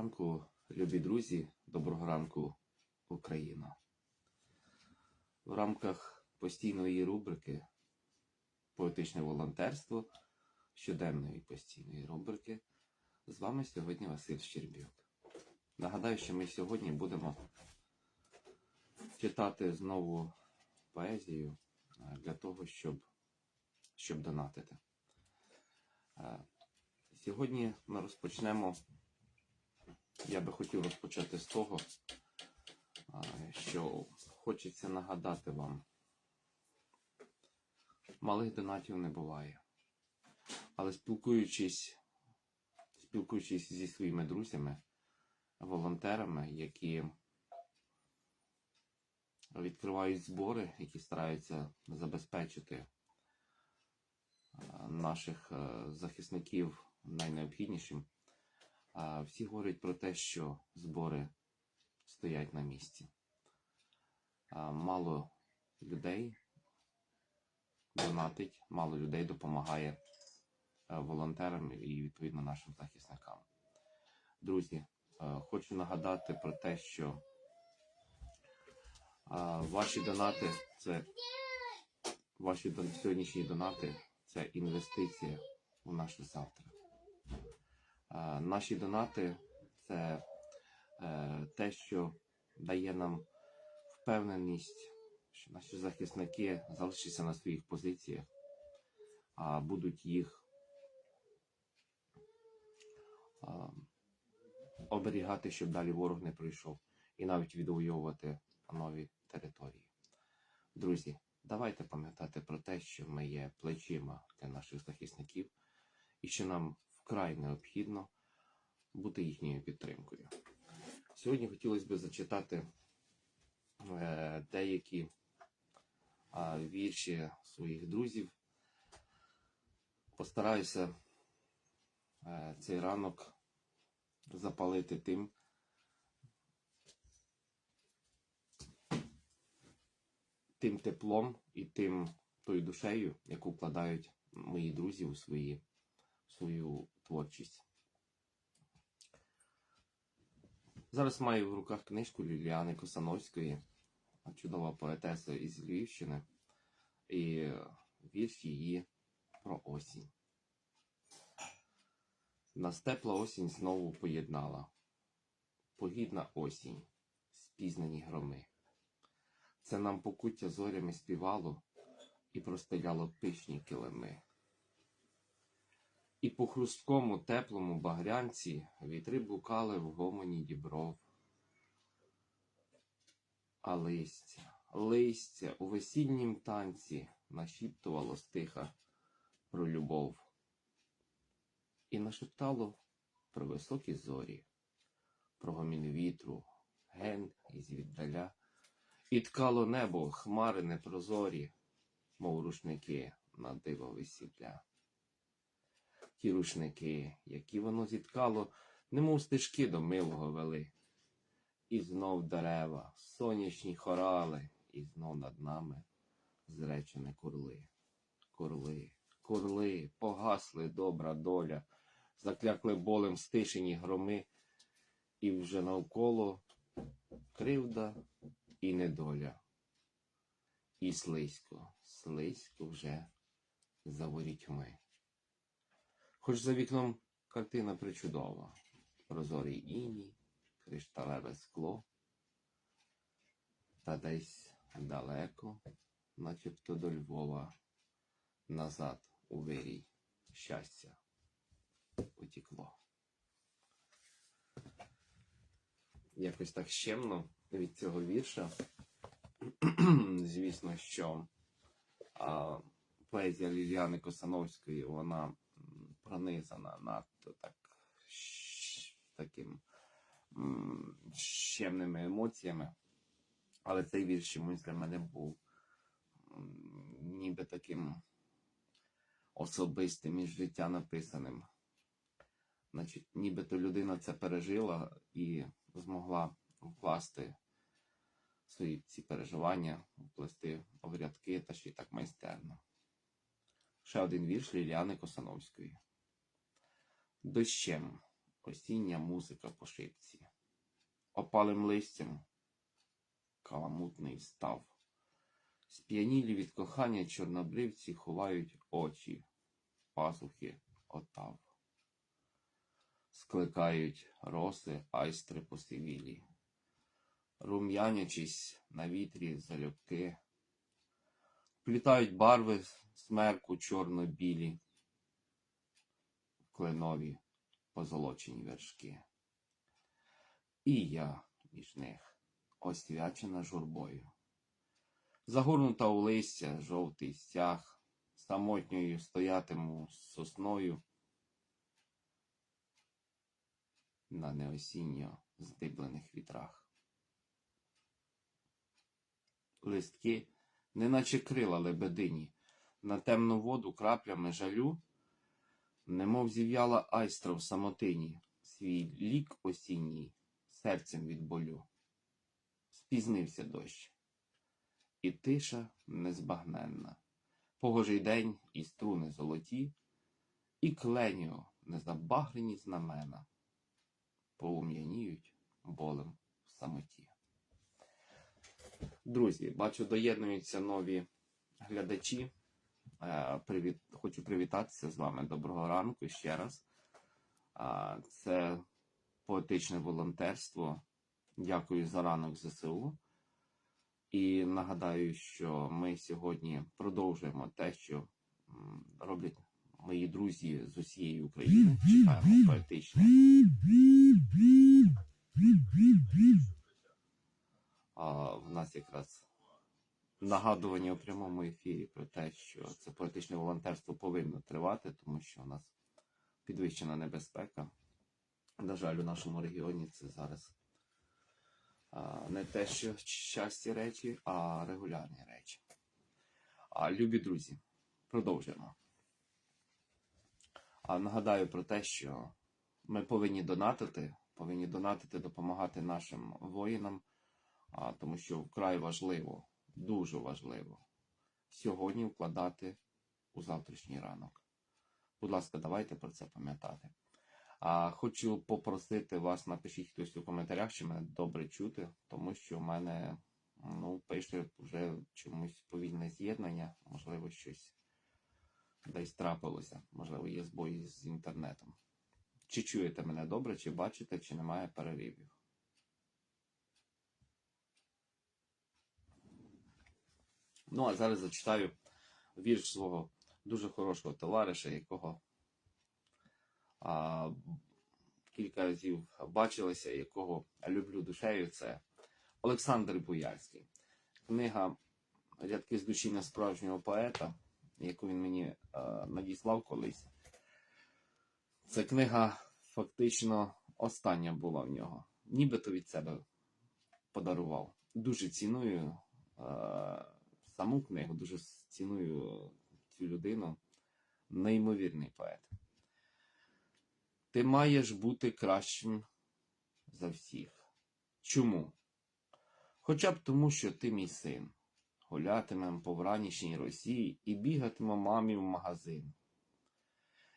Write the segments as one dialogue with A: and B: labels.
A: ранку, любі друзі, доброго ранку, Україна. В рамках постійної рубрики Поетичне волонтерство щоденної постійної рубрики з вами сьогодні Василь Щербюк. Нагадаю, що ми сьогодні будемо читати знову поезію е, для того, щоб, щоб донатити. Е, Сьогодні ми розпочнемо. Я би хотів розпочати з того, що хочеться нагадати вам. Малих донатів не буває. Але спілкуючись, спілкуючись зі своїми друзями, волонтерами, які відкривають збори, які стараються забезпечити наших е, захисників найнеобхіднішим, а, всі говорять про те, що збори стоять на місці. А, Мало людей донатить, мало людей допомагає е, волонтерам і відповідно нашим захисникам. Друзі, е, хочу нагадати про те, що ваші донати це ваші сьогоднішні донати це інвестиція у наше завтра. Наші донати це е, те, що дає нам впевненість, що наші захисники залишаться на своїх позиціях, а будуть їх оберігати, щоб далі ворог не прийшов, і навіть відвоювати нові території. Друзі, давайте пам'ятати про те, що ми є плечима для наших захисників і що нам вкрай необхідно бути їхньою підтримкою. Сьогодні хотілося б зачитати е, деякі вірші своїх друзів. Постараюся е, цей ранок запалити тим, тим теплом і тим тою душею, яку вкладають мої друзі у свої, свою творчість. Зараз маю в руках книжку Ліліани Косановської, чудова поетеса із Львівщини, і вірш її про осінь. Нас тепла осінь знову поєднала. Погідна осінь, спізнані громи. Це нам покуття зорями співало і простеляло пишні килими. І по хрусткому теплому багрянці вітри блукали в гомоні дібров. А листя, листя у весіннім танці нашіптувало стиха про любов. І нашептало про високі зорі, про гомін вітру, ген із віддаля, і ткало небо хмари непрозорі, мов рушники на диво весілля. Ті рушники, які воно зіткало, немов стежки до милого вели. І знов дерева, сонячні хорали, і знов над нами зречені курли. Курли, курли, погасли добра доля, заклякли болем стишені громи, і вже навколо кривда і недоля. І слизько, слизько вже за ворітьми. Хоч за вікном картина причудова, прозорий іній, кришталеве скло, та десь далеко, начебто до Львова, назад у вирій щастя утекло. Якось так щемно від цього вірша. Звісно, що а, поезія Ліліани Косановської, вона пронизана надто так таким щемними емоціями. Але цей вірш чомусь для мене був ніби таким особистим із життя написаним. Значить, нібито людина це пережила і змогла вкласти свої ці переживання, вплести в рядки та ще й так майстерно. Ще один вірш Ліліани Косановської. Дощем осіння музика по шипці. Опалим листям каламутний став. Сп'янілі від кохання чорнобривці ховають очі, пазухи отав. Скликають роси айстри посивілі, рум'янячись на вітрі залюбки, плітають барви смерку чорно-білі, кленові позолочені вершки. І я між них, освячена журбою. Загорнута у листя жовтий стяг, самотньою стоятиму сосною на неосінньо здиблених вітрах. Листки, неначе крила лебедині, на темну воду краплями жалю, немов зів'яла айстра в самотині, свій лік осінній, серцем від болю. Спізнився дощ, і тиша незбагненна, погожий день і струни золоті, і кленіо незабагрені знамена поум'яніють болем в самоті. Друзі, бачу, доєднуються нові глядачі. Е, Привіт, хочу привітатися з вами. Доброго ранку ще раз. Це поетичне волонтерство. Дякую за ранок ЗСУ. І нагадаю, що ми сьогодні продовжуємо те, що роблять мої друзі з усієї України. Читаємо поетичне. А в нас якраз нагадування у прямому ефірі про те, що це політичне волонтерство повинно тривати, тому що у нас підвищена небезпека. На жаль, у нашому регіоні це зараз не те, що часті речі, а регулярні речі. А любі друзі, продовжуємо. А нагадаю про те, що ми повинні донатити, повинні донатити, допомагати нашим воїнам, тому що вкрай важливо, дуже важливо сьогодні вкладати у завтрашній ранок. Будь ласка, давайте про це пам'ятати. А хочу попросити вас, напишіть хтось у коментарях, чи мене добре чути, тому що в мене ну, пише вже чомусь повільне з'єднання, можливо, щось десь трапилося, можливо, є збої з інтернетом. Чи чуєте мене добре, чи бачите, чи немає переривів? Ну, а зараз зачитаю вірш свого дуже хорошого товариша, якого а, кілька разів бачилися, якого люблю душею. Це Олександр Буяльський. Книга Рядки з душі несправжнього поета, яку він мені е, надіслав колись. Це книга фактично остання була в нього. Нібито від себе подарував. Дуже ціную е, саму книгу, дуже ціную цю людину. Неймовірний поет. Ти маєш бути кращим за всіх. Чому? Хоча б тому, що ти мій син. Гулятимем по вранішній Росії і бігатимемо мамі в магазин.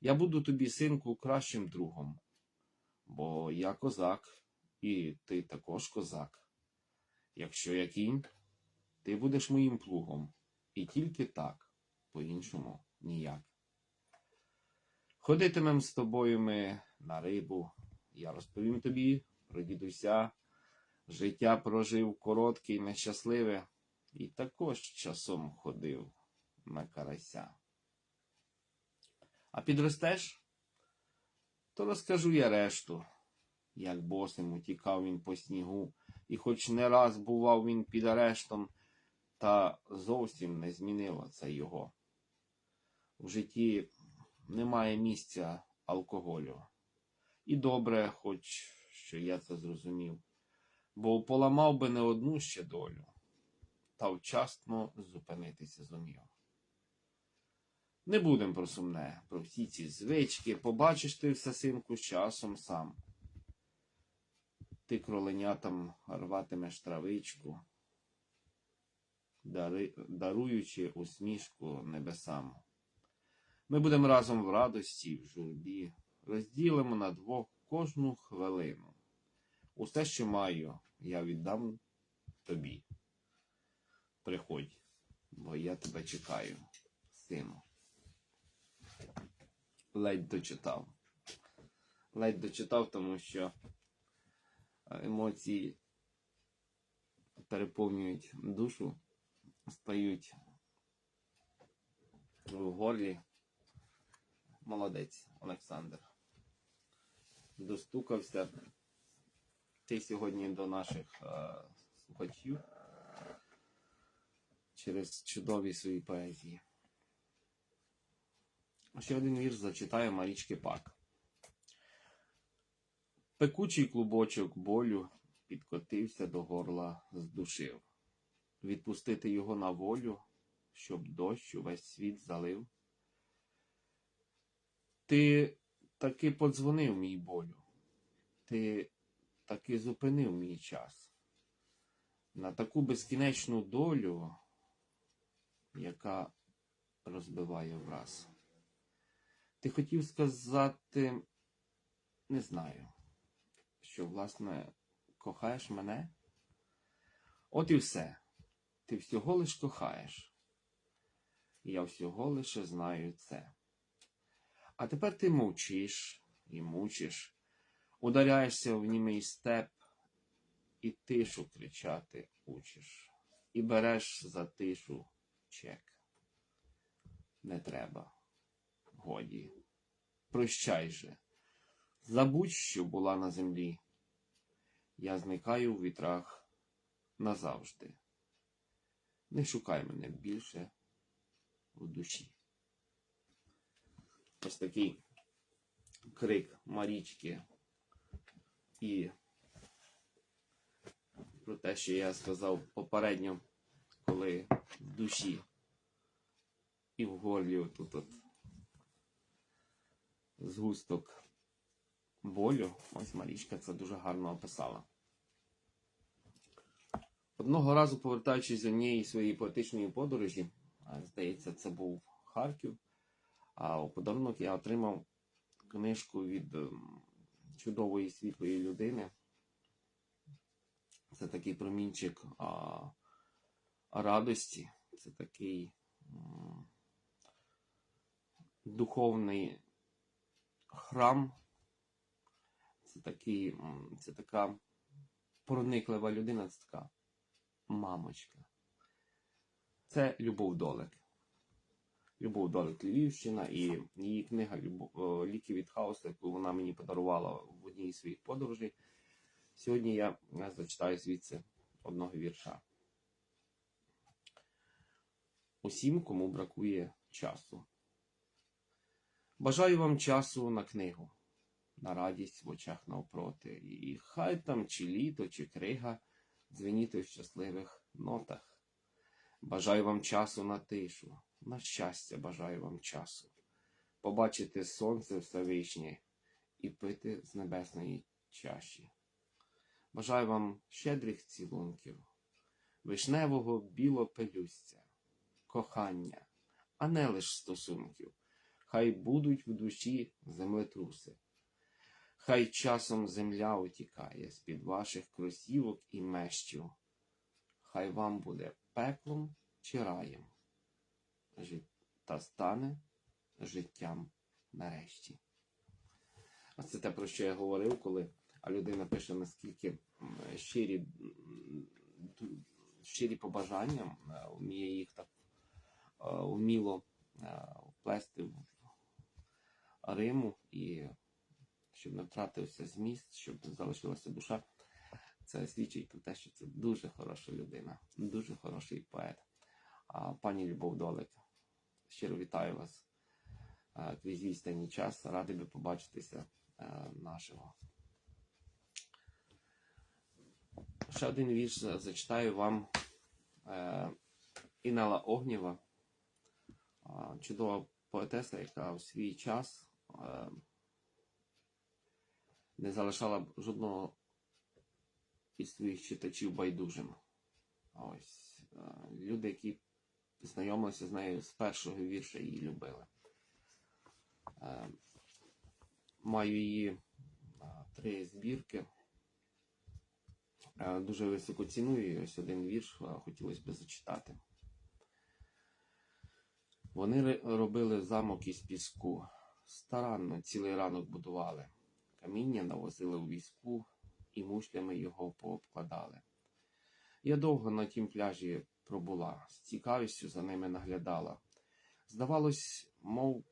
A: Я буду тобі, синку, кращим другом, бо я козак, і ти також козак. Якщо я кінь, ти будеш моїм плугом, і тільки так, по-іншому ніяк. Ходитимем з тобою ми на рибу. Я розповім тобі про дідуся. Життя прожив коротке і нещасливе, і також часом ходив на карася. А підростеш, то розкажу я решту, як босим утікав він по снігу, і хоч не раз бував він під арештом, та зовсім не змінило це його. В житті немає місця алкоголю. І добре, хоч що я це зрозумів, бо поламав би не одну ще долю, та вчасно зупинитися зумів. Не будем про сумне, про всі ці звички, побачиш ти все, синку, часом сам. Ти кроленятам рватимеш травичку, даруючи усмішку небесам. Ми будемо разом в радості, в журбі, розділимо на двох кожну хвилину. Усе, що маю, я віддам тобі. Приходь, бо я тебе чекаю, сину. Ледь дочитав. Ледь дочитав, тому що е, емоції переповнюють душу, стають в горлі. Молодець, Олександр. Достукався ти сьогодні до наших е, слухачів через чудові свої поезії. Ще один вірш зачитає Марічки Пак. Пекучий клубочок болю підкотився до горла, здушив. Відпустити його на волю, щоб дощ увесь світ залив. Ти таки подзвонив мій болю, ти таки зупинив мій час. На таку безкінечну долю, яка розбиває враз. Ти хотів сказати, не знаю, що, власне, кохаєш мене? От і все. Ти всього лиш кохаєш. Я всього лише знаю це. А тепер ти мовчиш і мучиш, ударяєшся в німий степ, і тишу кричати учиш, і береш за тишу чек. Не треба. Годі. Прощай же. Забудь, що була на землі. Я зникаю в вітрах назавжди. Не шукай мене більше в душі. Ось такий крик Марічки і про те, що я сказав попередньо, коли в душі і в горлі отут от згусток болю. Ось Марічка це дуже гарно описала. Одного разу, повертаючись з однієї своєї поетичної подорожі, здається, це був Харків. А у подарунок я отримав книжку від ем, чудової світлої людини. Це такий промінчик а, радості, це такий м, духовний храм. Це такий, це така прониклива людина, це така мамочка. Це Любов Долик. Любов Долик Львівщина і її книга Ліки від хаосу, яку вона мені подарувала в одній з своїх подорожей. Сьогодні я е, зачитаю звідси одного вірша. Усім, кому бракує часу. Бажаю вам часу на книгу, на радість в очах навпроти. І хай там чи літо, чи крига дзвеніти в щасливих нотах. Бажаю вам часу на тишу, на щастя бажаю вам часу. Побачити сонце Всевишнє і пити з небесної чаші. Бажаю вам щедрих цілунків, вишневого білопелюстя, кохання, а не лиш стосунків. Хай будуть в душі землетруси. Хай часом земля утікає з-під ваших кросівок і мещів. Хай вам буде пеклом чи раєм, та стане життям нарешті. Ось це те, про що я говорив, коли людина пише наскільки щирі, щирі побажання, е, вміє їх так е, вміло е, вплести в Риму і щоб не втратився зміст, щоб залишилася душа. Це свідчить про те, що це дуже хороша людина, дуже хороший поет. Пані Любов Долик, щиро вітаю вас крізь відстані час. Радий би побачитися е, наживо. Ще один вірш зачитаю вам е, Інала Огнєва, чудова поетеса, яка у свій час е, не залишала б жодного із своїх читачів байдужим. Ось е, люди, які знайомилися з нею з першого вірша, її любили. Е, Маю її три збірки. Е, Дуже високо ціную. і Ось один вірш хотілося б зачитати. Вони робили замок із піску. Старанно цілий ранок будували. Каміння навозили у візку і мушлями його пообкладали. Я довго на тім пляжі пробула, з цікавістю за ними наглядала. Здавалось, мов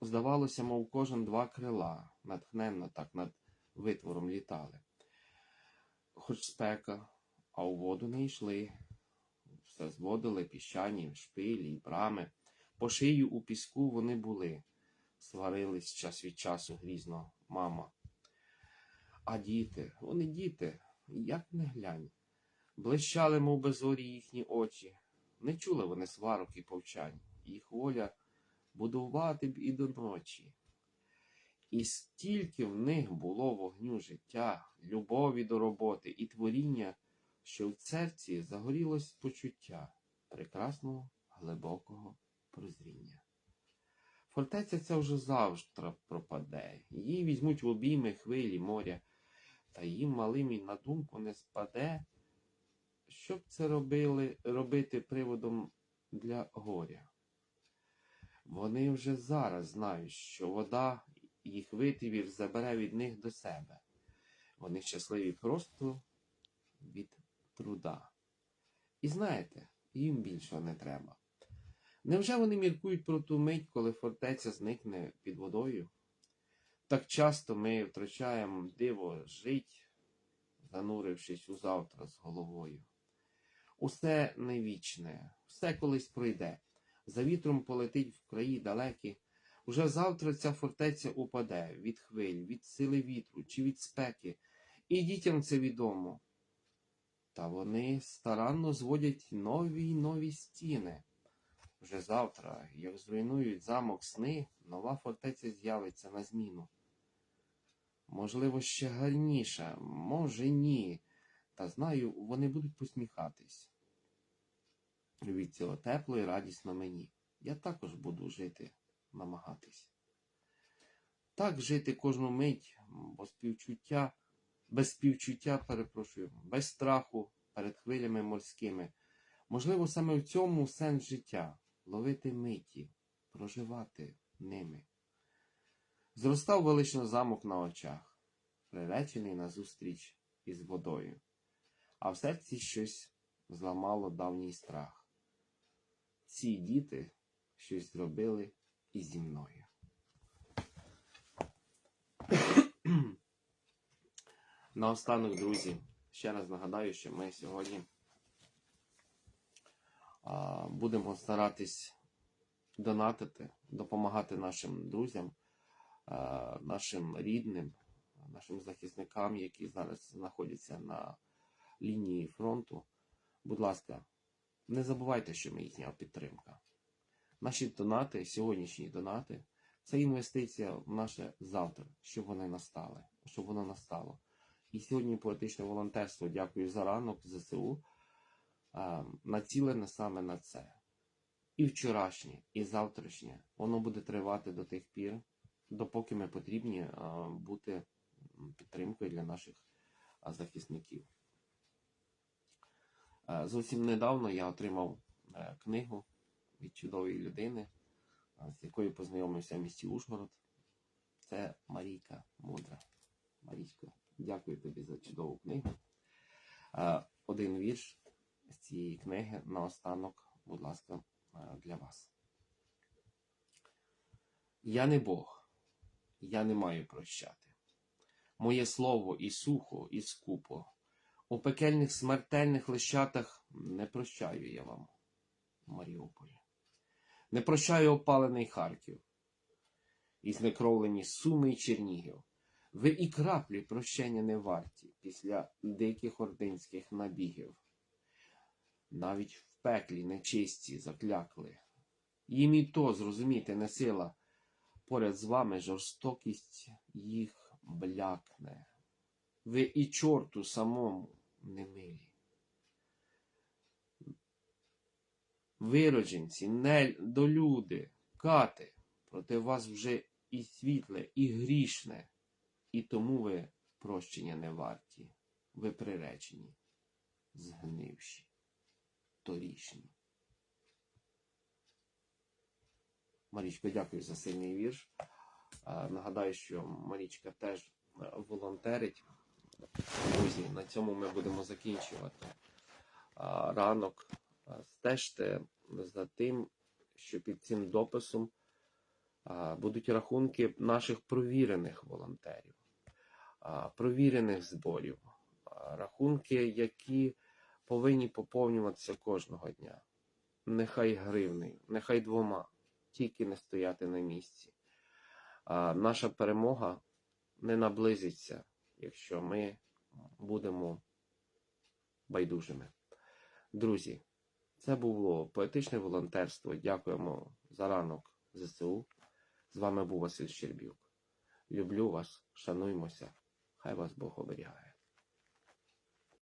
A: здавалося, мов кожен два крила, натхненно так над витвором літали. Хоч спека, а у воду не йшли. Все зводили піщані, шпилі й брами. По шию у піску вони були. Сварились час від часу грізно мама. А діти, вони діти, як не глянь. Блищали, мов безорі їхні очі. Не чули вони сварок і повчань. Їх воля будувати б і до ночі. І стільки в них було вогню життя, любові до роботи і творіння, що в серці загорілось почуття прекрасного глибокого прозріння. Фортеця ця вже завтра пропаде, її візьмуть в обійми хвилі моря, та їм малим і на думку не спаде, щоб це робили, робити приводом для горя. Вони вже зараз знають, що вода їх витвір забере від них до себе. Вони щасливі просто від труда. І знаєте, їм більшого не треба. Невже вони міркують про ту мить, коли фортеця зникне під водою? Так часто ми втрачаємо диво жить, занурившись у завтра з головою. Усе невічне, все колись пройде, за вітром полетить в краї далекі. Уже завтра ця фортеця упаде від хвиль, від сили вітру чи від спеки, і дітям це відомо. Та вони старанно зводять нові й нові стіни. Вже завтра, як зруйнують замок сни, нова фортеця з'явиться на зміну. Можливо, ще гарніша, може ні. Та знаю, вони будуть посміхатись. Від цього тепло і радісно мені. Я також буду жити, намагатись. Так жити кожну мить, бо співчуття, без співчуття, перепрошую, без страху перед хвилями морськими. Можливо, саме в цьому сенс життя ловити миті, проживати ними. Зростав велично замок на очах, приречений на зустріч із водою, а в серці щось зламало давній страх. Ці діти щось зробили і зі мною. Наостанок, друзі, ще раз нагадаю, що ми сьогодні будемо старатись донатити, допомагати нашим друзям, нашим рідним, нашим захисникам, які зараз знаходяться на лінії фронту. Будь ласка, не забувайте, що ми їхня підтримка. Наші донати, сьогоднішні донати, це інвестиція в наше завтра, щоб вони настали, щоб воно настало. І сьогодні поетичне волонтерство, дякую за ранок, ЗСУ, націлене саме на це. І вчорашнє, і завтрашнє, воно буде тривати до тих пір, допоки ми потрібні бути підтримкою для наших захисників. Зовсім недавно я отримав е, книгу від чудової людини, з якою познайомився в місті Ужгород. Це Марійка Мудра. Марійко, дякую тобі за чудову книгу. Один вірш цієї книги наостанок, будь ласка, е, для вас. Я не Бог, я не маю прощати. Моє слово і сухо, і скупо. У пекельних смертельних лищатах не прощаю я вам, Маріуполі. Не прощаю опалений Харків, і знекровлені Суми й Чернігів. Ви і краплі прощення не варті після диких ординських набігів. Навіть в пеклі нечисті заклякли. Їм і то зрозуміти не сила. Поряд з вами жорстокість їх блякне. Ви і чорту самому не милі. Виродженці, недолюди, кати, проти вас вже і світле, і грішне І тому ви прощення не варті, ви приречені, згнивші, торішні. Марічко, дякую за сильний вірш. Нагадаю, що Марічка теж е, волонтерить. Друзі, на цьому ми будемо закінчувати ранок. Стежте за тим, що під цим дописом будуть рахунки наших провірених волонтерів, провірених зборів, рахунки, які повинні поповнюватися кожного дня. Нехай гривнею, нехай двома, тільки не стояти на місці. А, Наша перемога не наблизиться, якщо ми будемо байдужими. Друзі, це було поетичне волонтерство. Дякуємо за ранок ЗСУ. З вами був Василь Щербюк. Люблю вас, шануймося. Хай вас Бог оберігає.